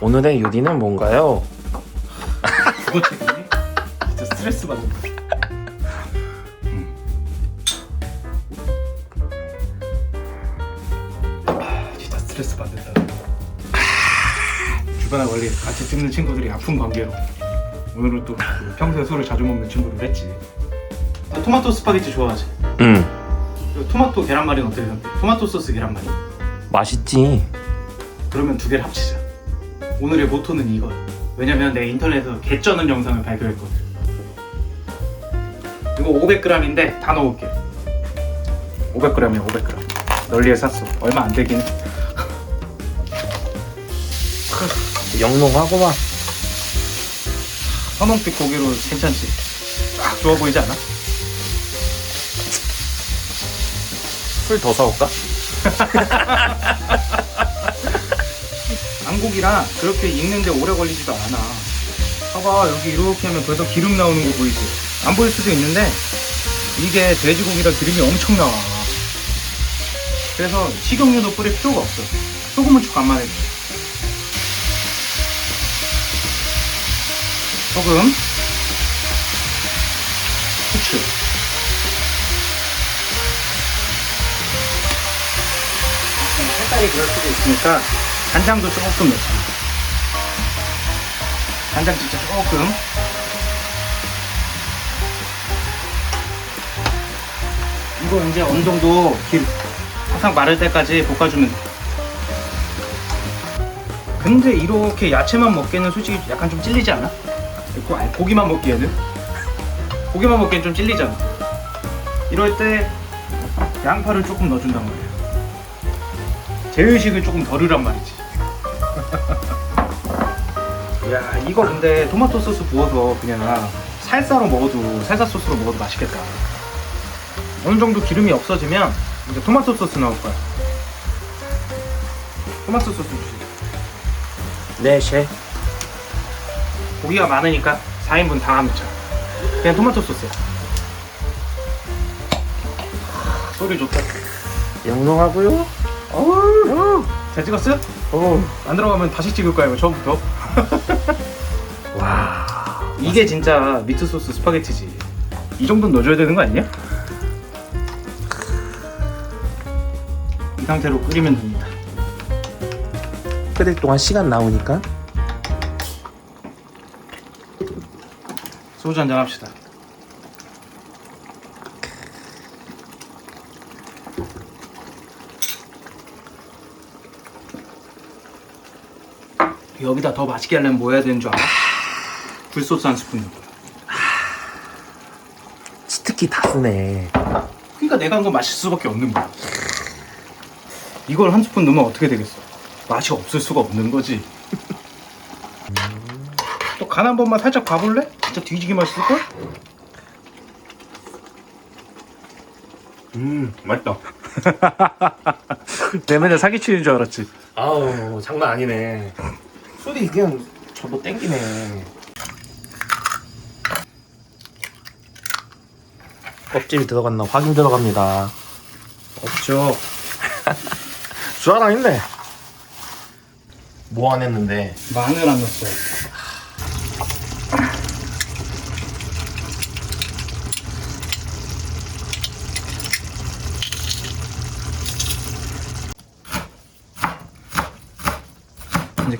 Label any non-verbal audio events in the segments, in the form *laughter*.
오늘의 요리는 뭔가요? 그거 때문에 진짜 스트레스 받는 거야. 아, 진짜 스트레스 받는다. 주변에 원래 같이 찍는 친구들이 아픈 관계로 오늘은 또 평소에 술을 자주 먹는 친구를 했지. 아, 토마토 스파게티 좋아하지? 응그 토마토 계란말이는 어떻게 생각해? 토마토 소스 계란말이? 맛있지 그러면 두 개를 합치자. 오늘의 모토는 이거야. 왜냐면 내 인터넷에서 개쩌는 영상을 발견했거든. 이거 500g인데 다 넣을게. 500g이야 500g. 널리에 샀어. 얼마 안 되긴. *laughs* 영롱하고만 선홍빛 고기로 괜찮지? 딱 좋아 보이지 않아? 술 더 사올까? *laughs* 안고기라 그렇게 익는데 오래 걸리지도 않아. 봐봐 여기 이렇게 하면 벌써 기름 나오는 거 보이지? 안 보일 수도 있는데 이게 돼지고기라 기름이 엄청 나와. 그래서 식용유도 뿌릴 필요가 없어. 소금은 쭉 간만에. 소금, 후추. 색깔이 그럴 수도 있으니까 간장도 조금 넣자. 간장 진짜 조금. 이거 이제 어느 정도 길 항상 마를 때까지 볶아주면 돼. 근데 이렇게 야채만 먹기에는 솔직히 약간 좀 찔리지 않아? 고- 아니, 고기만 먹기에는? 고기만 먹기엔 좀 찔리잖아. 이럴 때 양파를 조금 넣어준단 말이야. 제외식을 조금 덜으란 말이지. *laughs* 야 이거 근데 토마토 소스 부어서 그냥 살사로 먹어도 살사 소스로 먹어도 맛있겠다. 어느 정도 기름이 없어지면 이제 토마토 소스 넣을 거야. 토마토 소스 주시. 네 셰프 고기가 많으니까 4인분 다 넣자. 그냥 토마토 소스야. 아, 소리 좋다. 영롱하고요 어우, 잘 찍었어? 오. 안 들어가면 다시 찍을 거야 이거 처음부터. *laughs* 와 이게 진짜 미트 소스 스파게티지. 이 정도는 넣어줘야 되는 거 아니야? 이 상태로 끓이면 됩니다. 끓일 동안 시간 나오니까 소주 한잔 합시다. 여기다 더 맛있게 하려면 뭐 해야 되는 줄 알아? 굴소스 한 스푼 넣어. 치트키 다 쓰네 그러니까 내가 한 건 맛있을 수밖에 없는 거야. 이걸 한 스푼 넣으면 어떻게 되겠어? 맛이 없을 수가 없는 거지. 또 간 한 번만 살짝 봐볼래? 진짜 뒤지게 맛있을걸? 음 맛있다 *laughs* 내 맨날 사기치는 줄 알았지. 아우 장난 아니네 술이 그냥 저도 땡기네. 껍질이 들어갔나? 확인 들어갑니다. 없죠. *laughs* 주하랑 있네. 뭐 안 했는데? 마늘 안 넣었어요.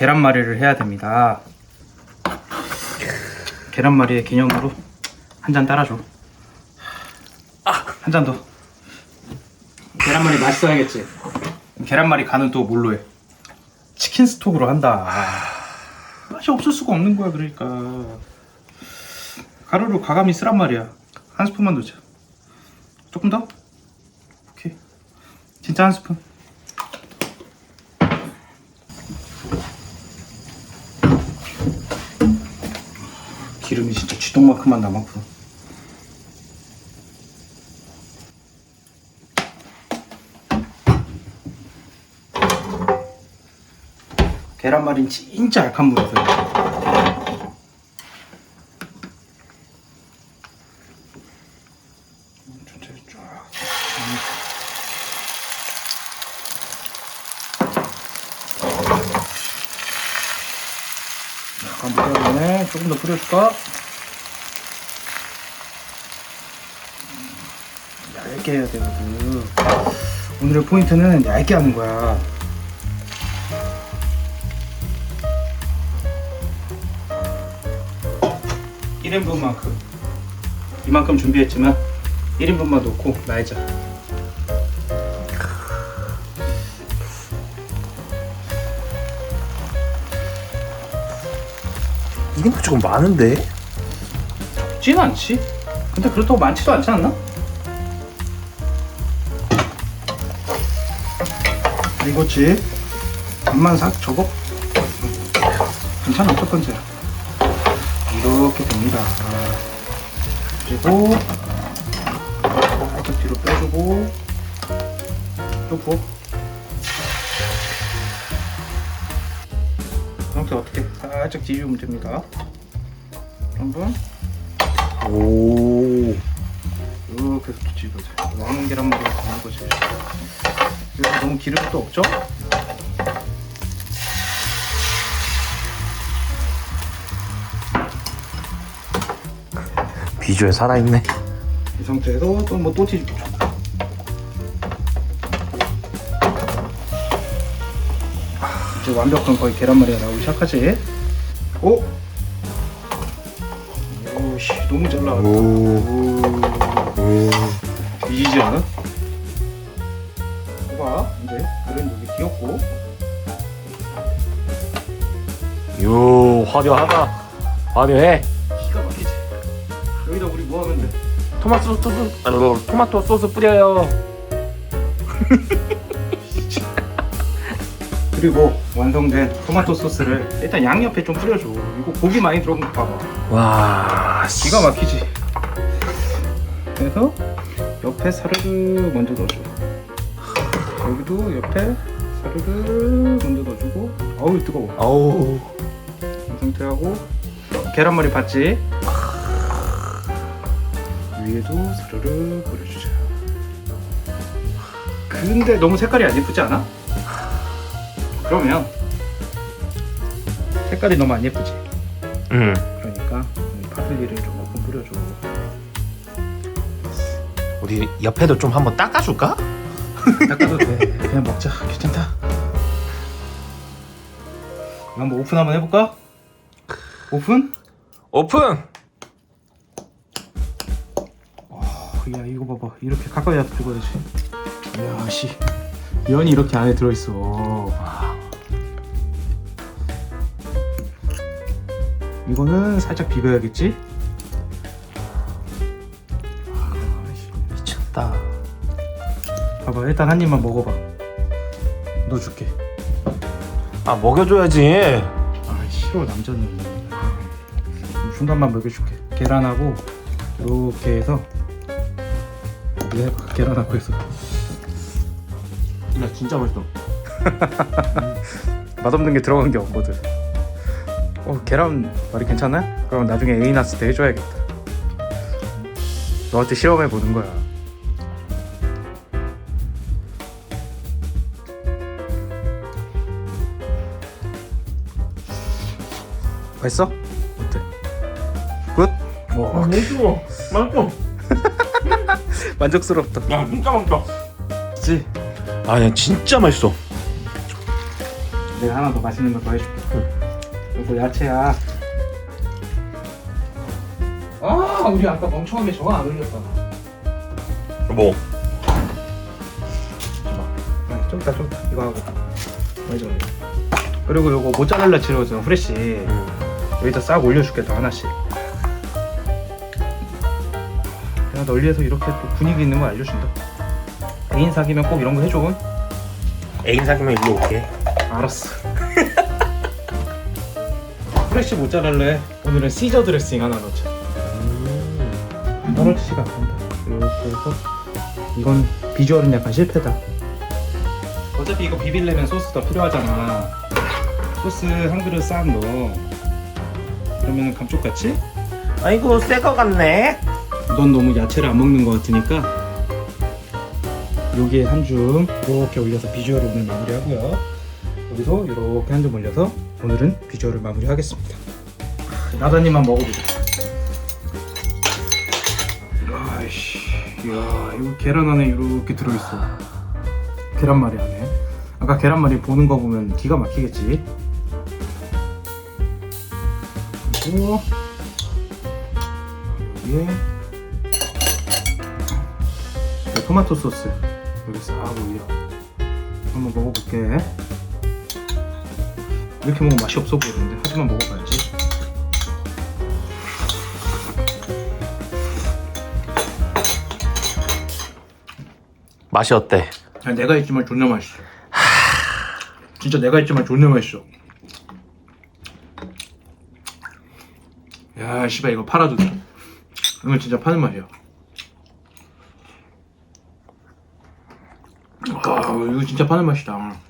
계란말이를 해야 됩니다. 계란말이의 기념으로 한 잔 따라줘. 한 잔 더. 계란말이 맛있어야겠지. 계란말이 간은 또 뭘로 해? 치킨 스톡으로 한다. 맛이 없을 수가 없는 거야, 그러니까. 가루를 과감히 쓰란 말이야. 한 스푼만 넣자. 조금 더? 오케이. 진짜 한 스푼. 기름이 진짜 쥐똥만큼만 남았고. 계란말이는 진짜 약한 물이어요. 천천히 쫙. 묻기 전에 조금 더 뿌려줄까? 얇게 해야 되거든. 오늘의 포인트는 얇게 하는 거야. 일인분만큼 이만큼 준비했지만 1인분만 넣고 말자. 이게 조금 많은데? 진 않지? 근데 그렇다고 많지도 않지 않나? 이거지 반만 싹 접어 괜찮아 첫 번째 이렇게 됩니다 그리고 살짝 뒤로 빼주고 또 부어 그 상태 어떻게 살짝 뒤집으면 됩니다 한번 오. 이렇게 해서 뒤집어서 왕 계란물을 넣는 거지. 그래서 너무 기름도 없죠? 비주얼 살아있네. 이 상태에서 또뭐또 뒤집어. 이제 완벽한 거의 계란말이가 나오기 시작하지. 오, 오씨 너무 잘 나와. 오. 오, 오. 뒤지지 않아? 봐, 이제 그런 여기 뒤었고. 요, 화려하다. 화려해. 기가 막히지. 여기다 우리 뭐 하면 돼? 토마토 소스, 아, 토마토 소스 뿌려요. *laughs* 그리고 완성된 토마토 소스를 일단 양옆에 좀 뿌려줘. 이거 고기 많이 들어간 거 봐봐. 와, 기가 막히지. 그래서 옆에 사르르 먼저 넣어줘. 여기도 옆에 사르르 먼저 넣어주고. 어우 뜨거워. 어우. 이 상태하고 계란말이 봤지? 위에도 사르르 뿌려주자. 근데 너무 색깔이 안 예쁘지 않아? 그러면 색깔이 너무 안 예쁘지? 응. 그러니까 이 파슬리를 조금 뿌려줘. 우리 옆에도 좀 한번 닦아줄까? 닦아도 돼. 그냥 먹자. 괜찮다. 한번 오픈 한번 해볼까? 오픈? 오픈! 야 이거 봐봐 이렇게 가까이 와서 들고 되지 야씨 면이 이렇게 안에 들어있어 이거는 살짝 비벼야겠지? 미쳤다. 봐봐 일단 한 입만 먹어봐 너 줄게 아, 먹여줘야지. 아 싫어 남자는 중간만 먹여줄게 계란하고 이렇게 해서 해봐 계란하고 해서 야, 진짜 맛있어. *laughs* 맛없는 게 들어간 게 없거든. 어 계란 말이 괜찮아? 그럼 나중에 애인 왔을 때 해줘야겠다. 너한테 실험해 보는 거야. 맛있어? 어때? 굿? 와 맛있어. 맛있어. *laughs* 만족스럽다. 야, 진짜 맛있다. 그치? 아, 야, 진짜 맛있어. 내가 하나 더 맛있는 거 더 해줄게. 이거 야채야. 아 우리 아까 멍청한 게 저거 안 올렸다. 뭐? 아, 좀 이따 좀 이따 이거 하고 맞아 맞아 그리고 요거 모짜렐라 치즈거든 후레쉬 음. 여기다 싹 올려줄게 또 하나씩 내가 널리에서 이렇게 또 분위기 있는 거 알려준다 애인 사귀면 꼭 이런 거 해줘 애인 사귀면 일로 올게. 알았어 후레쉬 모짜렐라에 오늘은 시저 드레싱 하나 넣자. 음. 떨어지지가 않는다. 이렇게 해서 이건 비주얼은 약간 실패다. 어차피 이거 비빌려면 소스 더 필요하잖아. 소스 한 그릇 싹 넣어. 그러면 감쪽같이? 아이고, 새 거 같네. 넌 너무 야채를 안 먹는 것 같으니까 여기에 한 줌 이렇게 올려서 비주얼을 오늘 마무리하고요. 여기서 이렇게 한 줌 올려서 오늘은 비주얼을 마무리하겠습니다 나다님만 먹어보자. 아이씨, 이야, 이거 계란 안에 이렇게 들어있어. 계란말이 안에. 아까 계란말이 보는 거 보면 기가 막히겠지. 그리고 여기에 이 토마토 소스 여기 싹 올려. 한번 먹어볼게. 이렇게 먹으면 맛이 없어 보이는데 하지만 먹어봐야지. 맛이 어때? 야, 내가 했지만 존나 맛있어. 진짜 내가 했지만 존나 맛있어. 야, 씨발 이거 팔아도 돼. 이건 진짜 파는 맛이야. 아, 이거 진짜 파는 맛이다.